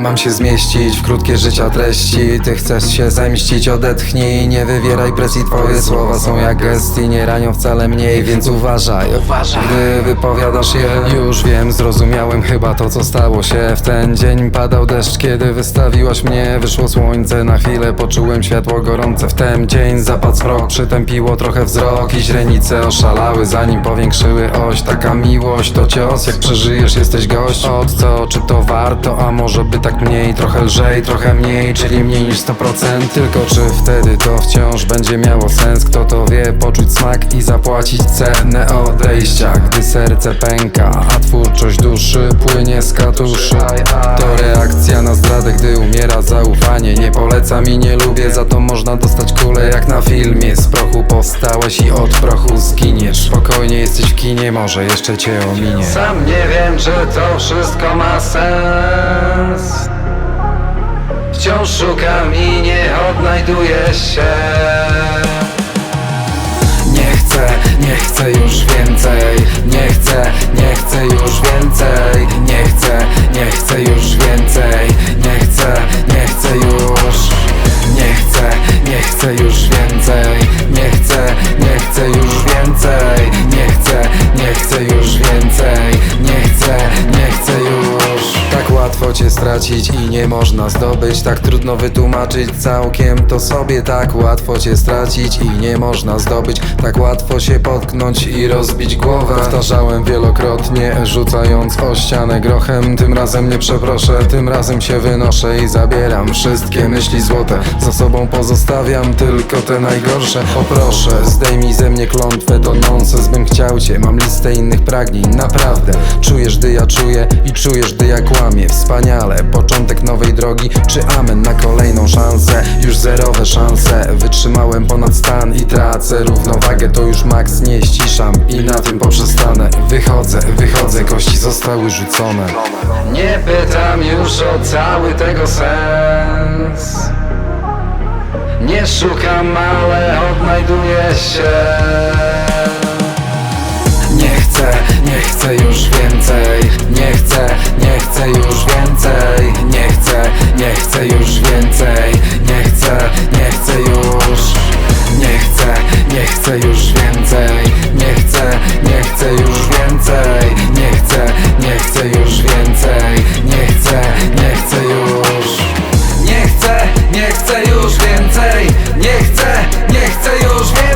Mam się zmieścić w krótkie życia treści. Ty chcesz się zemścić, odetchnij Nie wywieraj presji, twoje słowa są jak gesty Nie ranią wcale mniej, więc uważaj. Gdy wypowiadasz je Już wiem, zrozumiałem chyba to co stało się. W ten dzień padał deszcz, kiedy wystawiłaś mnie. Wyszło słońce, na chwilę poczułem światło gorące. W ten dzień zapadł zmrok, przytępiło trochę wzrok I źrenice oszalały, zanim powiększyły oś. Taka miłość to cios, jak przeżyjesz jesteś gość. Od co, czy to warto, a może by tak mniej Trochę lżej, trochę mniej, czyli mniej niż 100% Tylko czy wtedy to wciąż będzie miało sens? Kto to wie, poczuć smak i zapłacić cenę odejścia. Gdy serce pęka, a twórczość duszy płynie z katuszy. To reakcja na zdradę, gdy umiera zaufanie. Nie polecam i nie lubię, za to można dostać kulę jak na filmie. Z prochu powstałeś i od prochu zginiesz. Spokojnie jesteś w kinie, może jeszcze cię ominie. Sam nie wiem, czy to wszystko ma sens Wciąż szukam i nie odnajduję się. Nie chcę, nie chcę już więcej Nie chcę, nie chcę już więcej Nie chcę, nie chcę już więcej Nie chcę, nie chcę już Nie chcę, nie chcę już więcej Nie chcę, nie chcę już więcej Nie chcę, nie chcę już więcej Nie chcę, nie chcę już łatwo cię stracić i nie można zdobyć. Tak trudno wytłumaczyć całkiem to sobie. Tak łatwo cię stracić i nie można zdobyć. Tak łatwo się potknąć i rozbić głowę. Powtarzałem wielokrotnie, rzucając o ścianę grochem. Tym razem nie przeproszę, tym razem się wynoszę i zabieram Wszystkie myśli złote, za sobą pozostawiam tylko te najgorsze. Poproszę, zdejmij ze mnie klątwę, to nonsens Bym chciał cię, mam listę innych pragnień, naprawdę. Czujesz, gdy ja czuję i czujesz, gdy ja kłamię początek nowej drogi, czy amen na kolejną szansę? Już zerowe szanse, wytrzymałem ponad stan i tracę równowagę. To już maks, nie ściszam i na tym poprzestanę. Wychodzę, wychodzę, kości zostały rzucone. Nie pytam już o cały tego sens. Nie szukam, ale odnajduję się chcę już więcej Nie chcę, nie chcę już więcej Nie chcę, nie chcę już więcej Nie chcę, nie chcę już. Nie chcę, nie chcę już więcej Nie chcę, nie chcę już więcej